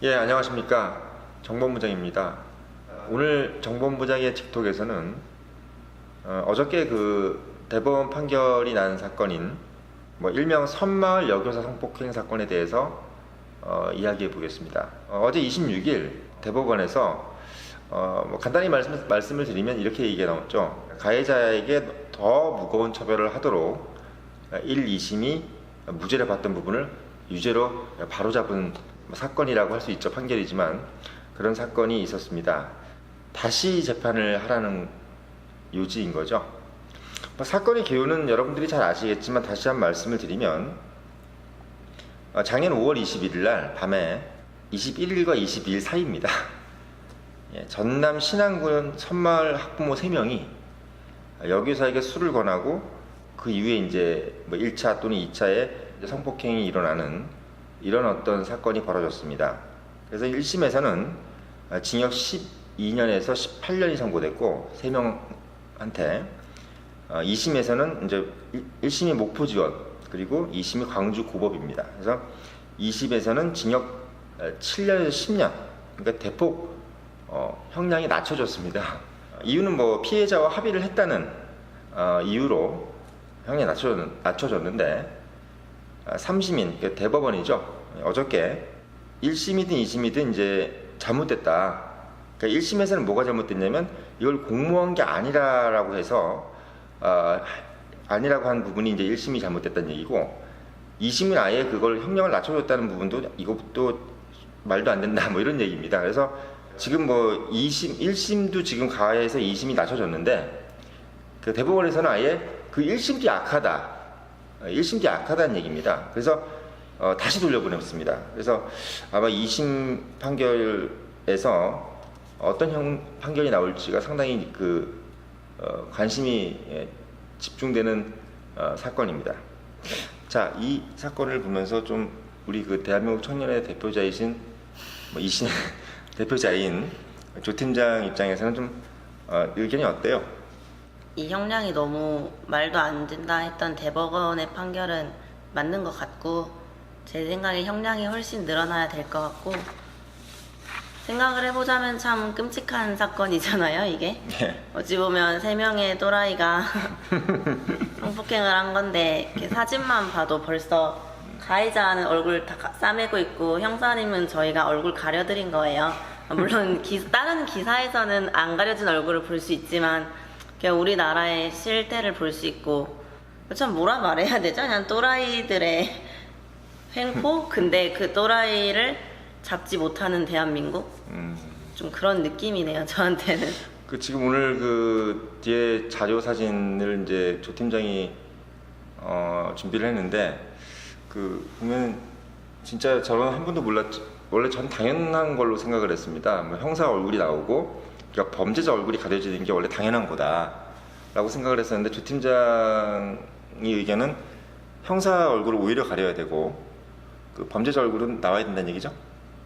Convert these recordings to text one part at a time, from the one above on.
예, 안녕하십니까. 정본부장입니다. 오늘 정본부장의 직톡에서는 어, 어저께 그 대법원 판결이 난 사건인 뭐 일명 선마을 여교사 성폭행 사건에 대해서 어, 이야기해 보겠습니다. 어, 제 26일 대법원에서 어, 뭐 간단히 말씀, 말씀을 드리면 이렇게 얘기가 나왔죠. 가해자에게 더 무거운 처벌을 하도록 1, 2심이 무죄를 받던 부분을 유죄로 바로잡은 사건이라고 할 수 있죠. 판결이지만 그런 사건이 있었습니다. 다시 재판을 하라는 요지인 거죠. 뭐 사건의 개요는 여러분들이 잘 아시겠지만 다시 한 말씀을 드리면 어, 작년 5월 21일 날 밤에 21일과 22일 사이입니다. 예, 전남 신안군 선마을 학부모 3명이 여교사에게 술을 권하고 그 이후에 이제 뭐 1차 또는 2차에 성폭행이 일어나는 이런 어떤 사건이 벌어졌습니다. 그래서 1심에서는 징역 12년에서 18년이 선고됐고 3명한테 2심에서는 이제 1심이 목포 지원 그리고 2심이 광주 고법입니다. 그래서 2심에서는 징역 7년에서 10년 그러니까 대폭 어, 형량이 낮춰졌습니다. 이유는 뭐 피해자와 합의를 했다는 어, 이유로 형량이 낮춰졌, 낮춰졌는데 아, 3심인 그 대법원이죠. 어저께 1심이든 2심이든 이제 잘못됐다. 그러니까 1심에서는 뭐가 잘못됐냐면 이걸 공모한 게 아니라라고 해서 어, 아니라고 한 부분이 이제 1심이 잘못됐다는 얘기고 2심은 아예 그걸 형량을 낮춰줬다는 부분도 이것도 말도 안 된다 뭐 이런 얘기입니다. 그래서 지금 뭐 2심, 1심도 지금 가해에서 2심이 낮춰졌는데 그 대법원에서는 아예 그 1심도 약하다. 1심도 약하다는 얘기입니다. 그래서 어, 다시 돌려보냈습니다. 그래서 아마 2심 판결에서 어떤 형 판결이 나올지가 상당히 그 어, 관심이 예, 집중되는 어, 사건입니다. 자, 이 사건을 보면서 좀 우리 그 대한민국 청년의 대표자이신 뭐 이신 대표자인 조 팀장 입장에서는 좀 어, 의견이 어때요? 이 형량이 너무 말도 안 된다 했던 대법원의 판결은 맞는 것 같고 제 생각에 형량이 훨씬 늘어나야 될 것 같고 생각을 해보자면 참 끔찍한 사건이잖아요 이게 예. 어찌 보면 세 명의 또라이가 성폭행을 한 건데 사진만 봐도 벌써 가해자는 얼굴 다 가- 싸매고 있고 형사님은 저희가 얼굴 가려드린 거예요. 물론 기- 다른 기사에서는 안 가려진 얼굴을 볼 수 있지만 그냥 우리나라의 실태를 볼 수 있고 참 뭐라 말해야 되죠? 그냥 또라이들의 횡포? 근데 그 또라이를 잡지 못하는 대한민국? 음, 좀 그런 느낌이네요 저한테는. 그 지금 오늘 그 뒤에 자료 사진을 이제 조 팀장이 어, 준비를 했는데 그 보면 진짜 저는 한 번도 몰랐 원래 전 당연한 걸로 생각을 했습니다. 뭐 형사 얼굴이 나오고 그러니까 범죄자 얼굴이 가려지는 게 원래 당연한 거다라고 생각을 했었는데 조 팀장의 의견은 형사 얼굴을 오히려 가려야 되고 그 범죄자 얼굴은 나와야 된다는 얘기죠?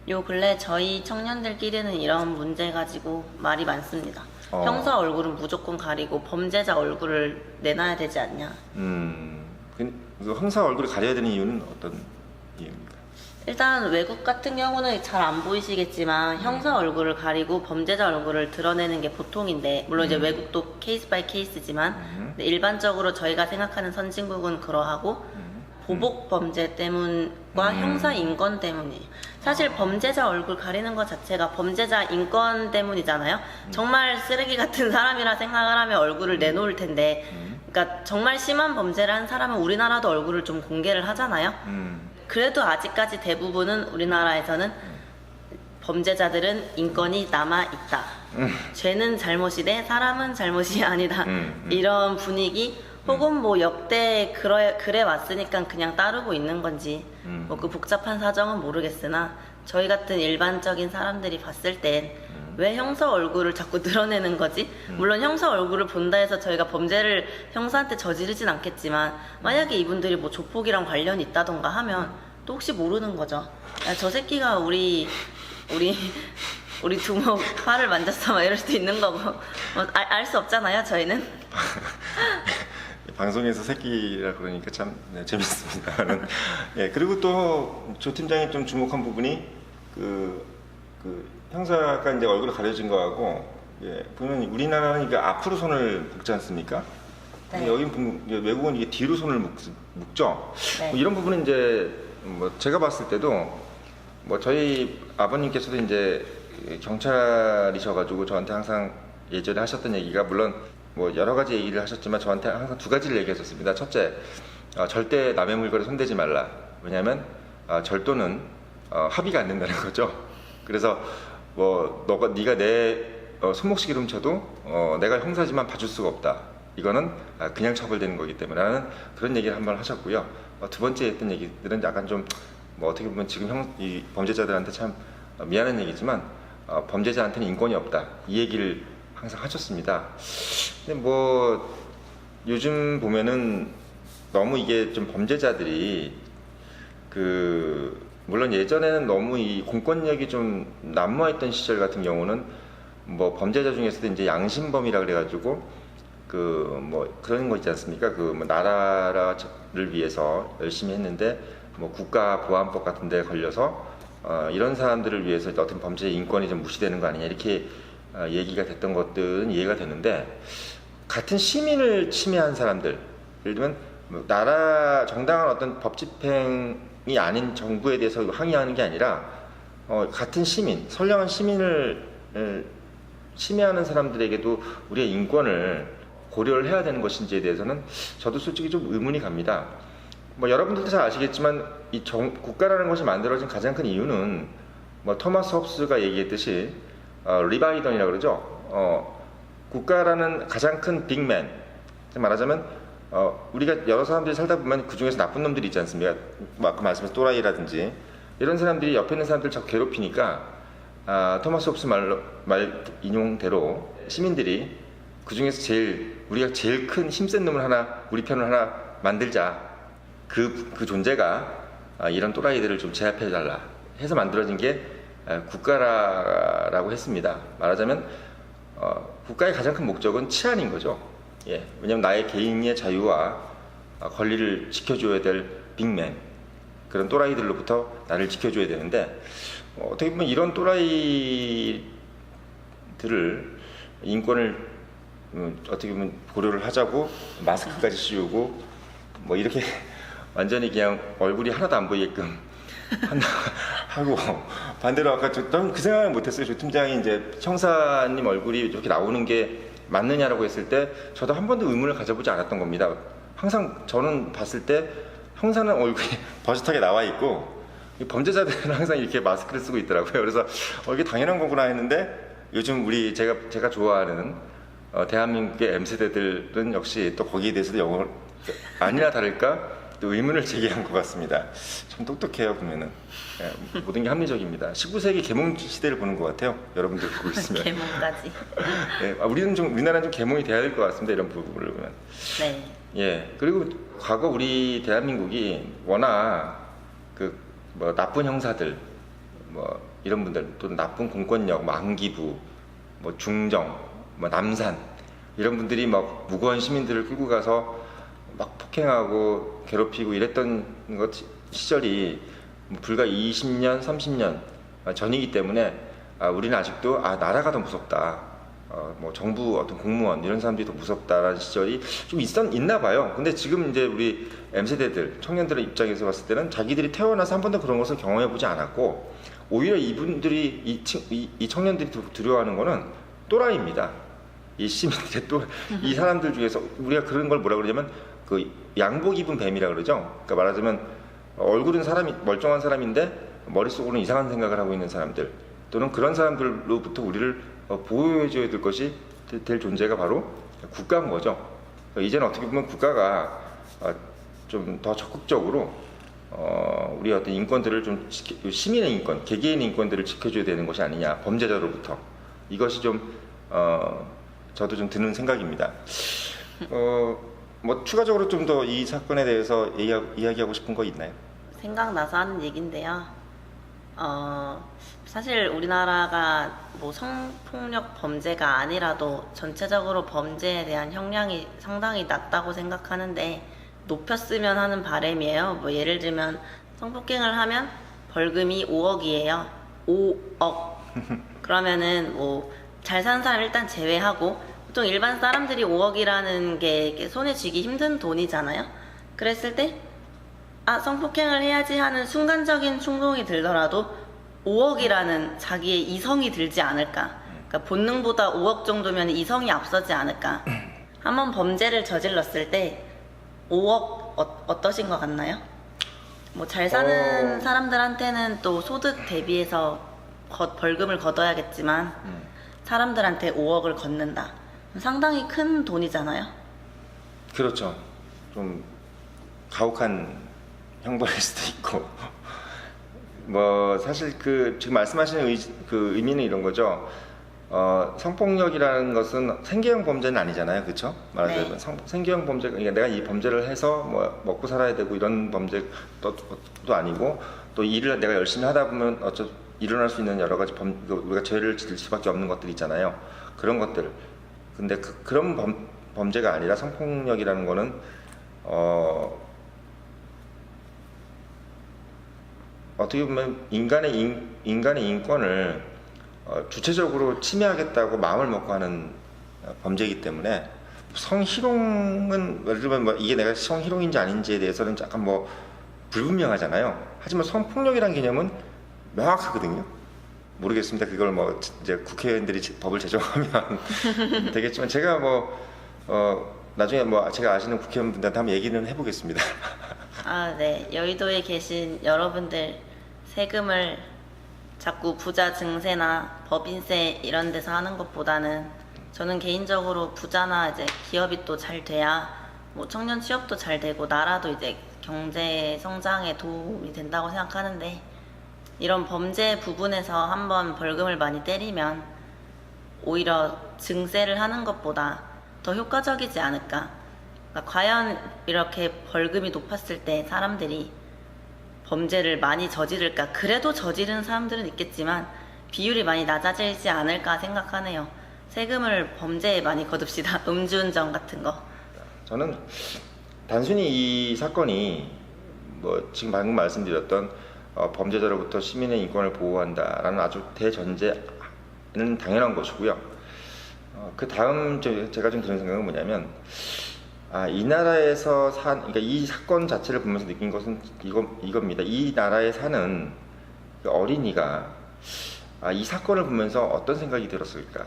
요 근래 저희 청년들끼리는 이런 문제 가지고 말이 많습니다. 어. 형사 얼굴은 무조건 가리고 범죄자 얼굴을 내놔야 되지 않냐. 음, 그, 그 형사 얼굴을 가려야 되는 이유는 어떤 이유입니까? 일단 외국 같은 경우는 잘 안 보이시겠지만 형사 얼굴을 가리고 범죄자 얼굴을 드러내는 게 보통인데 물론 이제 외국도 케이스 바이 케이스지만 음. 근데 일반적으로 저희가 생각하는 선진국은 그러하고 보복 범죄 때문과 음. 형사 인권 때문이에요. 사실 범죄자 얼굴 가리는 것 자체가 범죄자 인권 때문이잖아요. 정말 쓰레기 같은 사람이라 생각을 하면 얼굴을 내놓을 텐데, 그러니까 정말 심한 범죄를 한 사람은 우리나라도 얼굴을 좀 공개를 하잖아요. 음, 그래도 아직까지 대부분은 우리나라에서는 범죄자들은 인권이 남아 있다. 죄는 잘못이돼 사람은 잘못이 아니다. 음, 음. 이런 분위기 혹은 뭐 역대 그래 그래 왔으니까 그냥 따르고 있는 건지 음. 뭐그 복잡한 사정은 모르겠으나 저희 같은 일반적인 사람들이 봤을 땐 음. 왜 형사 얼굴을 자꾸 드러내는 거지? 물론 형사 얼굴을 본다 해서 저희가 범죄를 형사한테 저지르진 않겠지만 만약에 이분들이 뭐 조폭이랑 관련이 있다던가 하면 또 혹시 모르는 거죠. 야, 저 새끼가 우리 우리 우리 두목 팔을 만졌어 막 이럴 수도 있는 거고 뭐 알수 없잖아요 저희는 방송에서 새끼라 그러니까 참 네, 재밌습니다. 예, 그리고 또 조 팀장이 좀 주목한 부분이 그, 그 형사가 이제 얼굴을 가려진 거하고 예, 보면 우리나라는 이게 앞으로 손을 묶지 않습니까? 네. 여기 외국은 이게 뒤로 손을 묶, 묶죠. 네. 뭐 이런 부분은 이제 뭐 제가 봤을 때도 뭐 저희 아버님께서도 이제 경찰이셔가지고 저한테 항상 예전에 하셨던 얘기가 물론 뭐 여러 가지 얘기를 하셨지만 저한테 항상 두 가지를 얘기하셨습니다. 첫째, 어, 절대 남의 물건에 손대지 말라. 왜냐하면 어, 절도는 어, 합의가 안 된다는 거죠. 그래서 뭐 너가 네가 내 어, 손목시계를 훔쳐도 어, 내가 형사지만 봐줄 수가 없다. 이거는 아, 그냥 처벌되는 거기 때문에 그런 얘기를 한 번 하셨고요. 어, 두 번째 했던 얘기들은 약간 좀 뭐 어떻게 보면 지금 형, 이 범죄자들한테 참 어, 미안한 얘기지만 어, 범죄자한테는 인권이 없다. 이 얘기를 항상 하셨습니다. 근데 뭐 요즘 보면은 너무 이게 좀 범죄자들이 그 물론 예전에는 너무 이 공권력이 좀 난무했던 시절 같은 경우는 뭐 범죄자 중에서도 이제 양심범이라 그래가지고 그 뭐 그런 거 있지 않습니까? 그 뭐 나라를 위해서 열심히 했는데 뭐 국가 보안법 같은 데 걸려서 어 이런 사람들을 위해서 어떤 범죄 인권이 좀 무시되는 거 아니냐 이렇게 어 얘기가 됐던 것들은 이해가 되는데 같은 시민을 침해한 사람들 예를 들면 뭐 나라 정당한 어떤 법 집행이 아닌 정부에 대해서 항의하는 게 아니라 어, 같은 시민 선량한 시민을 을 침해하는 사람들에게도 우리의 인권을 고려를 해야 되는 것인지에 대해서는 저도 솔직히 좀 의문이 갑니다. 뭐 여러분들도 잘 아시겠지만 이 정- 국가라는 것이 만들어진 가장 큰 이유는 뭐 토마스 홉스가 얘기했듯이 어, 리바이던이라고 그러죠. 어, 국가라는 가장 큰 빅맨 말하자면 어, 우리가 여러 사람들이 살다 보면 그 중에서 나쁜 놈들이 있지 않습니까? 뭐 아까 말씀하신 또라이라든지 이런 사람들이 옆에 있는 사람들 자꾸 괴롭히니까 아, 토마스 홉스 말로, 말 인용대로 시민들이 그 중에서 제일 우리가 제일 큰 힘센 놈을 하나 우리 편을 하나 만들자 그, 그 존재가 아, 이런 또라이들을 좀 제압해 달라 해서 만들어진 게 아, 국가라고 했습니다. 말하자면 어, 국가의 가장 큰 목적은 치안인 거죠. 예, 왜냐하면 나의 개인의 자유와 어, 권리를 지켜줘야 될 빅맨 그런 또라이들로부터 나를 지켜줘야 되는데 어, 어떻게 보면 이런 또라이들을 인권을 음, 어떻게 보면 고려를 하자고 마스크까지 씌우고 뭐 이렇게 완전히 그냥 얼굴이 하나도 안 보이게끔 한다 하고 반대로 아까 저그 생각을 못했어요. 조 팀장이 이제 형사님 얼굴이 이렇게 나오는 게 맞느냐라고 했을 때 저도 한 번도 의문을 가져보지 않았던 겁니다. 항상 저는 봤을 때 형사는 얼굴이 버젓하게 나와 있고 이 범죄자들은 항상 이렇게 마스크를 쓰고 있더라고요. 그래서 어, 이게 당연한 거구나 했는데 요즘 우리 제가 제가 좋아하는 어, 대한민국의 M 세대들은 역시 또 거기에 대해서도 영어 아니나 다를까 또 의문을 제기한 것 같습니다. 참 똑똑해요 보면은 예, 모든 게 합리적입니다. 19세기 개몽 시대를 보는 것 같아요. 여러분들 보고 있으면. 개몽까지. 예, 아, 우리는 좀 우리나라는 좀 개몽이 돼야 될 것 같습니다. 이런 부분을 보면. 네. 예. 그리고 과거 우리 대한민국이 워낙 그 뭐 나쁜 형사들 뭐 이런 분들 또 나쁜 공권력, 뭐 안기부, 뭐 중정, 뭐 남산 이런 분들이 막 무고한 시민들을 끌고 가서 막 폭행하고 괴롭히고 이랬던 것 시절이 뭐 불과 20년, 30년 전이기 때문에 아, 우리는 아직도 아 나라가 더 무섭다. 어, 뭐 정부 어떤 공무원 이런 사람들이 더 무섭다라는 시절이 좀 있었, 있나 봐요. 근데 지금 이제 우리 M세대들, 청년들의 입장에서 봤을 때는 자기들이 태어나서 한 번도 그런 것을 경험해 보지 않았고 오히려 이분들이 이, 친- 이, 이 청년들이 두- 두려워하는 거는 또라이입니다. 이 시민들의 또 이 사람들 중에서 우리가 그런 걸 뭐라 그러냐면 그 양복 입은 뱀이라 그러죠. 그러니까 말하자면 얼굴은 사람이 멀쩡한 사람인데 머릿속으로는 이상한 생각을 하고 있는 사람들 또는 그런 사람들로부터 우리를 어, 보호해줘야 될 것이 될- 될 존재가 바로 국가인 거죠. 그러니까 이제는 어떻게 보면 국가가 어, 좀더 적극적으로 어, 우리 어떤 인권들을 좀 지켜, 시민의 인권, 개개인의 인권들을 지켜줘야 되는 것이 아니냐 범죄자로부터 이것이 좀 어, 저도 좀 드는 생각입니다. 어, 뭐 추가적으로 좀 더 이 사건에 대해서 이야, 이야 기하고 싶은 거 있나요? 생각나서 하는 얘긴데요. 어, 사실 우리나라가 뭐 성폭력 범죄가 아니라도 전체적으로 범죄에 대한 형량이 상당히 낮다고 생각하는데 높였으면 하는 바람이에요. 뭐 예를 들면 성폭행을 하면 벌금이 5억이에요. 5억 그러면은 뭐 잘 사는 사람 일단 제외하고 보통 일반 사람들이 5억이라는 게 손에 쥐기 힘든 돈이잖아요. 그랬을 때 아, 성폭행을 해야지 하는 순간적인 충동이 들더라도 5억이라는 자기의 이성이 들지 않을까. 그러니까 본능보다 5억 정도면 이성이 앞서지 않을까. 한번 범죄를 저질렀을 때 5억 어, 어떠신 것 같나요? 뭐 잘 사는 어. 사람들한테는 또 소득 대비해서 거- 벌금을 걷어야겠지만 음. 사람들한테 5억을 걷는다. 상당히 큰 돈이잖아요. 그렇죠. 좀 가혹한 형벌일 수도 있고. 뭐 사실 그 지금 말씀하시는 의, 그 의미는 이런 거죠. 어, 성폭력이라는 것은 생계형 범죄는 아니잖아요, 그렇죠? 말하자면 네. 성- 생계형 범죄, 그러니까 내가 이 범죄를 해서 뭐 먹고 살아야 되고 이런 범죄도 도 아니고 또 일을 내가 열심히 하다 보면 어쩌 일어날 수 있는 여러 가지 범, 그 우리가 죄를 지을 수밖에 없는 것들 있잖아요. 그런 것들. 근데 그, 그런 범, 범죄가 아니라 성폭력이라는 거는 어, 어떻게 보면 인간의 인, 인간의 인권을 어, 주체적으로 침해하겠다고 마음을 먹고 하는 어, 범죄이기 때문에 성희롱은 예를 들면 뭐 이게 내가 성희롱인지 아닌지에 대해서는 약간 뭐 불분명하잖아요. 하지만 성폭력이라는 개념은 명확하거든요. 모르겠습니다. 그걸 뭐 이제 국회의원들이 제- 법을 제정하면 되겠지만 제가 뭐 어, 나중에 뭐 제가 아시는 국회의원분들한테 한번 얘기는 해보겠습니다. 아, 네. 여의도에 계신 여러분들 세금을 자꾸 부자 증세나 법인세 이런 데서 하는 것보다는 저는 개인적으로 부자나 이제 기업이 또 잘 돼야 뭐 청년 취업도 잘 되고 나라도 이제 경제 성장에 도움이 된다고 생각하는데 이런 범죄 부분에서 한번 벌금을 많이 때리면 오히려 증세를 하는 것보다 더 효과적이지 않을까. 그러니까 과연 이렇게 벌금이 높았을 때 사람들이 범죄를 많이 저지를까? 그래도 저지르는 사람들은 있겠지만 비율이 많이 낮아지지 않을까 생각하네요. 세금을 범죄에 많이 거둡시다. 음주운전 같은 거. 저는 단순히 이 사건이 뭐 지금 방금 말씀드렸던 어, 범죄자로부터 시민의 인권을 보호한다라는 아주 대전제는 당연한 것이고요. 어, 그 다음 제- 제가 좀 드는 생각은 뭐냐면 아, 이 나라에서 산, 그러니까 이 사건 자체를 보면서 느낀 것은 이거, 이겁니다. 이 나라에 사는 그 어린이가 아, 이 사건을 보면서 어떤 생각이 들었을까?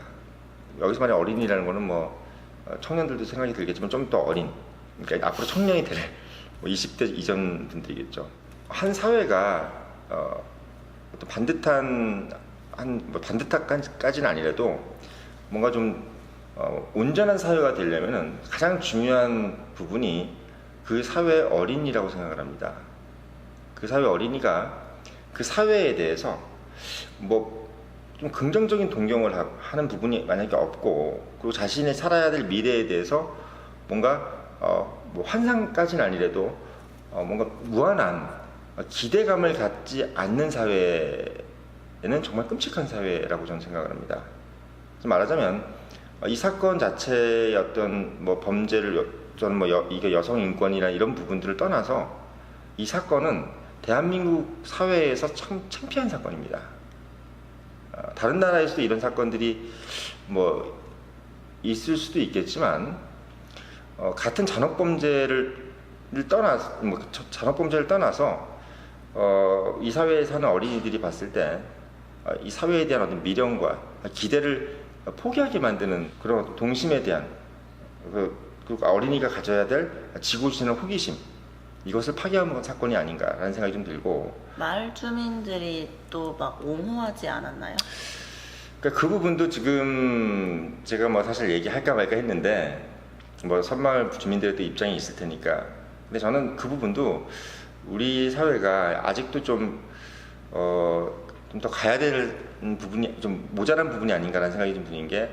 여기서 말하는 어린이라는 거는 뭐 어, 청년들도 생각이 들겠지만 좀 더 어린, 그러니까 앞으로 청년이 될 뭐 20대 이전 분들이겠죠. 한 사회가 어, 어떤 반듯한 한뭐 반듯한까지는 아니라도 뭔가 좀 어, 온전한 사회가 되려면은 가장 중요한 부분이 그 사회의 어린이라고 생각을 합니다. 그 사회 어린이가 그 사회에 대해서 뭐 좀 긍정적인 동경을 하- 하는 부분이 만약에 없고 그리고 자신이 살아야 될 미래에 대해서 뭔가 어, 뭐 환상까지는 아니래도 어, 뭔가 무한한 어, 기대감을 갖지 않는 사회에는 정말 끔찍한 사회라고 저는 생각을 합니다. 말하자면 어, 이 사건 자체의 어떤 뭐 범죄를 여- 저는 뭐 여, 이게 여성 인권이나 이런 부분들을 떠나서 이 사건은 대한민국 사회에서 참 창피한 사건입니다. 어, 다른 나라에서도 이런 사건들이 뭐 있을 수도 있겠지만 어, 같은 잔혹 범죄를 를 떠나 뭐 저- 잔혹 범죄를 떠나서 어, 이 사회에 사는 어린이들이 봤을 때 어, 이 사회에 대한 어떤 미련과 기대를 포기하게 만드는 그런 동심에 대한 그, 그 어린이가 가져야 될 지구신의 호기심 이것을 파괴한 사건이 아닌가라는 생각이 좀 들고 마을 주민들이 또 막 옹호하지 않았나요? 그러니까 그 부분도 지금 제가 뭐 사실 얘기할까 말까 했는데 뭐 선마을 주민들의 또 입장이 있을 테니까 근데 저는 그 부분도 우리 사회가 아직도 좀 어, 좀 더 가야 될 부분이 좀 모자란 부분이 아닌가라는 생각이 좀 드는 게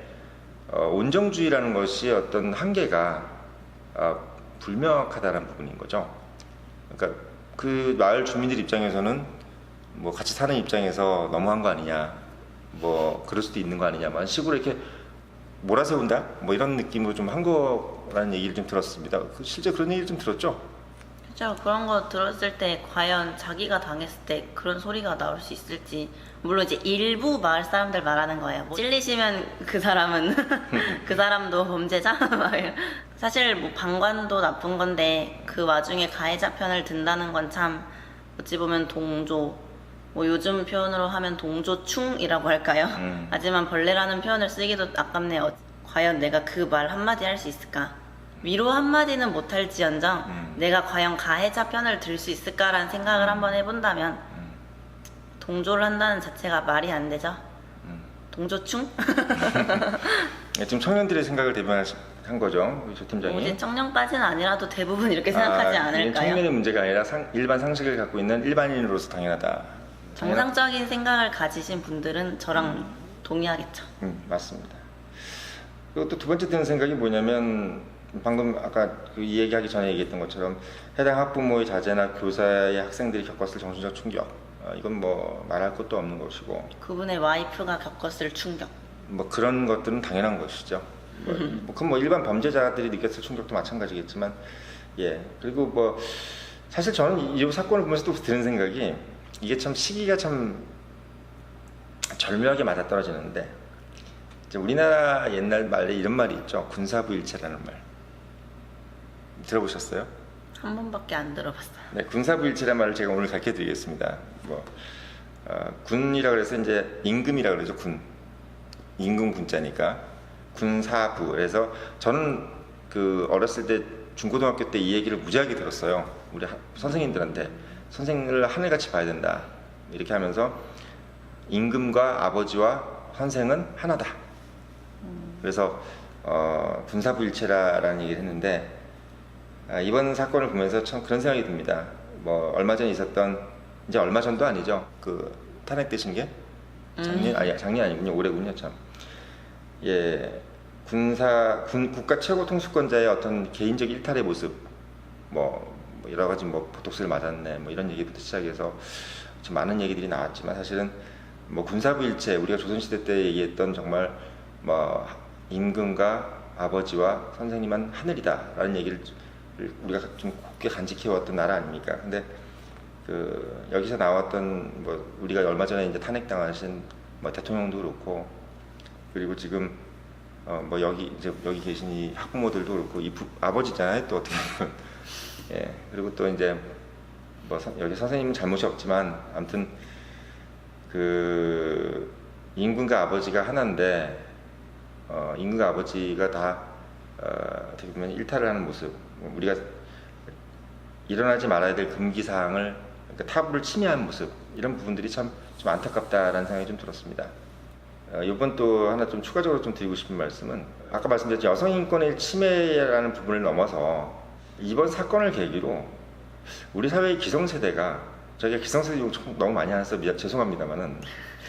어, 온정주의라는 것이 어떤 한계가 어, 불명확하다는 부분인 거죠. 그러니까 그 마을 주민들 입장에서는 뭐 같이 사는 입장에서 너무한 거 아니냐, 뭐 그럴 수도 있는 거 아니냐, 뭐 식으로 이렇게 몰아세운다, 뭐 이런 느낌으로 좀 한 거라는 얘기를 좀 들었습니다. 그 실제 그런 얘기를 좀 들었죠. 진짜 그런 거 들었을 때 과연 자기가 당했을 때 그런 소리가 나올 수 있을지 물론 이제 일부 마을 사람들 말하는 거예요. 뭐 찔리시면 그 사람은 그 사람도 범죄자. 사실 뭐 방관도 나쁜 건데 그 와중에 가해자 편을 든다는 건 참 어찌 보면 동조. 뭐 요즘 표현으로 하면 동조충이라고 할까요? 음. 하지만 벌레라는 표현을 쓰기도 아깝네요. 과연 내가 그 말 한마디 할 수 있을까? 위로 한마디는 못할지언정 음. 내가 과연 가해자 편을 들 수 있을까라는 생각을 한번 해본다면 음. 동조를 한다는 자체가 말이 안 되죠. 음. 동조충? 예, 지금 청년들의 생각을 대변한 거죠, 조 팀장이. 오직 청년까지는 아니라도 대부분 이렇게 생각하지 아, 않을까요? 청년의 문제가 아니라 상- 일반 상식을 갖고 있는 일반인으로서 당연하다. 정상적인 생각을 가지신 분들은 저랑 음. 동의하겠죠. 음, 맞습니다. 그리고 또 두 번째 드는 생각이 뭐냐면 방금 아까 그이 얘기하기 전에 얘기했던 것처럼 해당 학부모의 자제나 교사의 학생들이 겪었을 정신적 충격. 어, 이건 뭐 말할 것도 없는 것이고. 그분의 와이프가 겪었을 충격. 뭐 그런 것들은 당연한 것이죠. 뭐, 뭐 그건 뭐 일반 범죄자들이 느꼈을 충격도 마찬가지겠지만 예. 그리고 뭐 사실 저는 이 사건을 보면서 또 드는 생각이 이게 참 시기가 참 절묘하게 맞아떨어지는데 이제 우리나라 옛날 말에 이런 말이 있죠. 군사부일체라는 말 들어보셨어요? 한 번밖에 안 들어봤어요. 네, 군사부일체라는 말을 제가 오늘 가르쳐 드리겠습니다. 뭐, 어, 군이라 그래서 이제 임금이라 그러죠, 군. 임금 군자니까. 군사부. 그래서 저는 그 어렸을 때 중고등학교 때 이 얘기를 무지하게 들었어요. 우리 하- 선생님들한테. 선생을 하늘같이 봐야 된다. 이렇게 하면서 임금과 아버지와 선생은 하나다. 그래서 어, 군사부일체라라는 얘기를 했는데 아, 이번 사건을 보면서 참 그런 생각이 듭니다. 뭐 얼마 전에 있었던 이제 얼마 전도 아니죠. 그 탄핵되신 게 작년 아니 작년 아니군요. 올해군요 참. 예 군사 군 국가 최고 통수권자의 어떤 개인적 일탈의 모습 뭐, 뭐 여러 가지 뭐 보톡스를 맞았네 뭐 이런 얘기부터 시작해서 좀 많은 얘기들이 나왔지만 사실은 뭐 군사부일체 우리가 조선시대 때 얘기했던 정말 뭐 임금과 아버지와 선생님만 하늘이다라는 얘기를 우리가 좀 곱게 간직해왔던 나라 아닙니까? 근데 그 여기서 나왔던 뭐 우리가 얼마 전에 이제 탄핵당하신 뭐 대통령도 그렇고 그리고 지금 어 뭐 여기 이제 여기 계신 이 학부모들도 그렇고 이 부, 아버지잖아요 또 어떻게 보면 예 그리고 또 이제 뭐 선- 여기 선생님은 잘못이 없지만 아무튼 그 임금과 아버지가 하나인데 어, 임금과 아버지가 다 어, 어떻게 보면 일탈을 하는 모습. 뭐 우리가 일어나지 말아야 될 금기 사항을 그러니까 타부를 침해하는 모습. 이런 부분들이 참 좀 안타깝다라는 생각이 좀 들었습니다. 어, 이번 또 하나 좀 추가적으로 좀 드리고 싶은 말씀은 아까 말씀드렸죠 여성 인권의 침해라는 부분을 넘어서 이번 사건을 계기로 우리 사회의 기성세대가 저희가 기성세대 욕 너무 많이 하서 미- 죄송합니다만은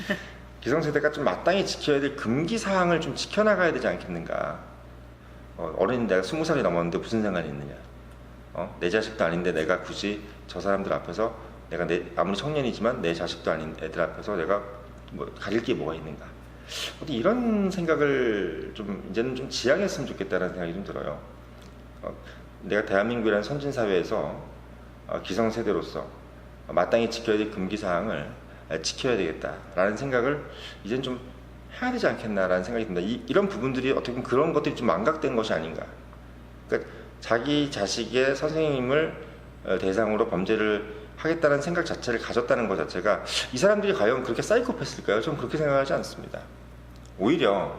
기성세대가 좀 마땅히 지켜야 될 금기 사항을 좀 지켜나가야 되지 않겠는가 어, 어른인 내가 스무 살이 넘었는데 무슨 상관이 있느냐 어? 내 자식도 아닌데 내가 굳이 저 사람들 앞에서 내가 내, 아무리 청년이지만 내 자식도 아닌 애들 앞에서 내가 뭐 가릴 게 뭐가 있는가 어디 이런 생각을 좀 이제는 좀 지양했으면 좋겠다는 생각이 좀 들어요. 어, 내가 대한민국이라는 선진 사회에서 어, 기성세대로서 마땅히 지켜야 될 금기 사항을 어, 지켜야 되겠다라는 생각을 이젠 좀 해야 되지 않겠나라는 생각이 듭니다. 이, 이런 부분들이 어떻게 보면 그런 것들이 좀 망각된 것이 아닌가. 그러니까 자기 자식의 선생님을 어, 대상으로 범죄를 하겠다는 생각 자체를 가졌다는 것 자체가 이 사람들이 과연 그렇게 사이코패스일까요? 저는 그렇게 생각하지 않습니다. 오히려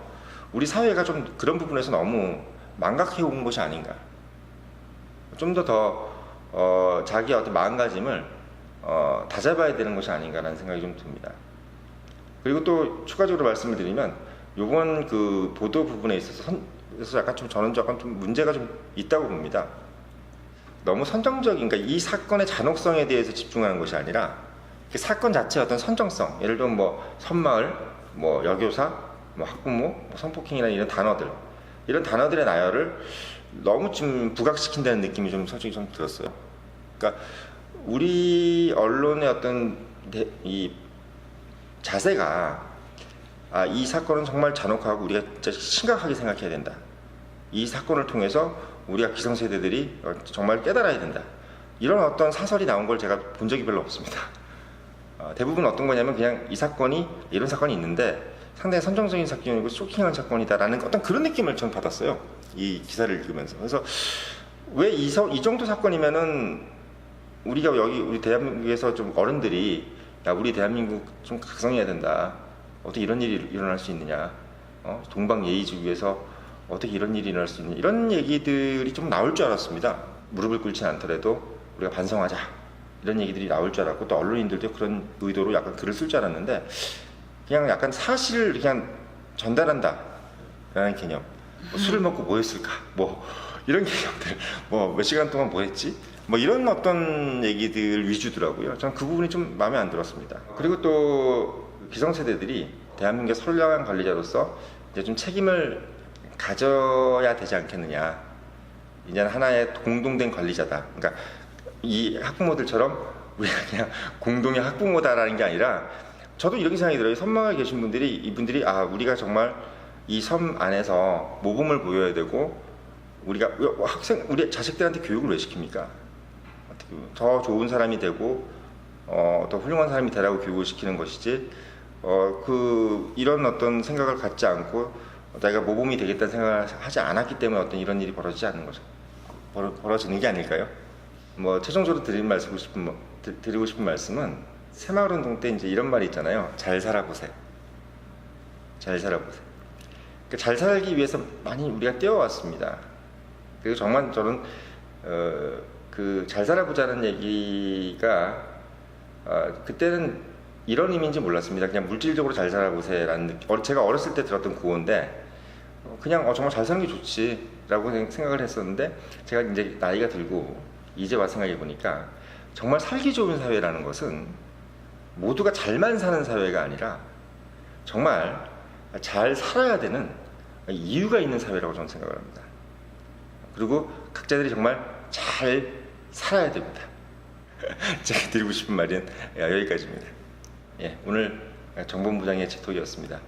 우리 사회가 좀 그런 부분에서 너무 망각해 온 것이 아닌가. 좀 더더 어, 자기의 어떤 마음가짐을 어, 다잡아야 되는 것이 아닌가라는 생각이 좀 듭니다. 그리고 또 추가적으로 말씀을 드리면 요번 그 보도 부분에 있어서 선, 그래서 약간 좀 저는 약간 좀 문제가 좀 있다고 봅니다. 너무 선정적인 그러니까 이 사건의 잔혹성에 대해서 집중하는 것이 아니라 그 사건 자체의 어떤 선정성. 예를 들면 뭐 선마을 뭐 여교사 뭐 학부모 뭐 성폭행이라는 이런 단어들. 이런 단어들의 나열을 너무 좀 부각시킨다는 느낌이 좀 솔직히 좀 들었어요. 그러니까 우리 언론의 어떤 대- 이 자세가 아, 이 사건은 정말 잔혹하고 우리가 진짜 심각하게 생각해야 된다. 이 사건을 통해서 우리가 기성세대들이 어, 정말 깨달아야 된다. 이런 어떤 사설이 나온 걸 제가 본 적이 별로 없습니다. 어, 대부분 어떤 거냐면 그냥 이 사건이 이런 사건이 있는데 상당히 선정적인 사건이고 쇼킹한 사건이다라는 어떤 그런 느낌을 전 받았어요. 이 기사를 읽으면서. 그래서 왜이 이 정도 사건이면은 우리가 여기 우리 대한민국에서 좀 어른들이 야 우리 대한민국 좀 각성해야 된다. 어떻게 이런 일이 일어날 수 있느냐? 어? 동방 예의주의에서 어떻게 이런 일이 일어날 수 있느냐? 이런 얘기들이 좀 나올 줄 알았습니다. 무릎을 꿇지 않더라도 우리가 반성하자. 이런 얘기들이 나올 줄 알았고 또 언론인들도 그런 의도로 약간 글을 쓸 줄 알았는데 그냥 약간 사실을 그냥 전달한다 라는 개념 뭐 술을 먹고 뭐 했을까 뭐 이런 개념들 뭐 몇 시간 동안 뭐 했지 뭐 이런 어떤 얘기들 위주더라고요 저는 그 부분이 좀 마음에 안 들었습니다 그리고 또 기성세대들이 대한민국의 선량한 관리자로서 이제 좀 책임을 가져야 되지 않겠느냐 이제는 하나의 공동된 관리자다 그러니까 이 학부모들처럼 우리가 그냥 공동의 학부모다라는 게 아니라 저도 이렇게 생각이 들어요. 섬마을에 계신 분들이 이분들이 아 우리가 정말 이 섬 안에서 모범을 보여야 되고 우리가 왜 학생 우리 자식들한테 교육을 왜 시킵니까? 더 좋은 사람이 되고 어, 더 훌륭한 사람이 되라고 교육을 시키는 것이지 어, 그 이런 어떤 생각을 갖지 않고 내가 모범이 되겠다는 생각을 하지 않았기 때문에 어떤 이런 일이 벌어지지 않는 거죠. 벌어, 벌어지는 게 아닐까요? 뭐 최종적으로 드리는 말씀 싶은 뭐- 드- 드리고 싶은 말씀은 새마을 운동 때 이제 이런 말이 있잖아요. 잘 살아보세요. 잘 살아보세요. 그잘 살기 위해서 많이 우리가 뛰어왔습니다. 그리고 정말 저는 어, 그 잘 살아보자는 얘기가 어, 그때는 이런 의미인지 몰랐습니다. 그냥 물질적으로 잘 살아보세요라는 느낌. 어, 제가 어렸을 때 들었던 구호인데 어, 그냥 어, 정말 잘 사는 게 좋지라고 생- 생각을 했었는데 제가 이제 나이가 들고 이제 와 생각해 보니까 정말 살기 좋은 사회라는 것은 모두가 잘만 사는 사회가 아니라 정말 잘 살아야 되는 이유가 있는 사회라고 저는 생각을 합니다. 그리고 각자들이 정말 잘 살아야 됩니다. 제가 드리고 싶은 말은 여기까지입니다. 예, 오늘 정본부장의 직톡이었습니다.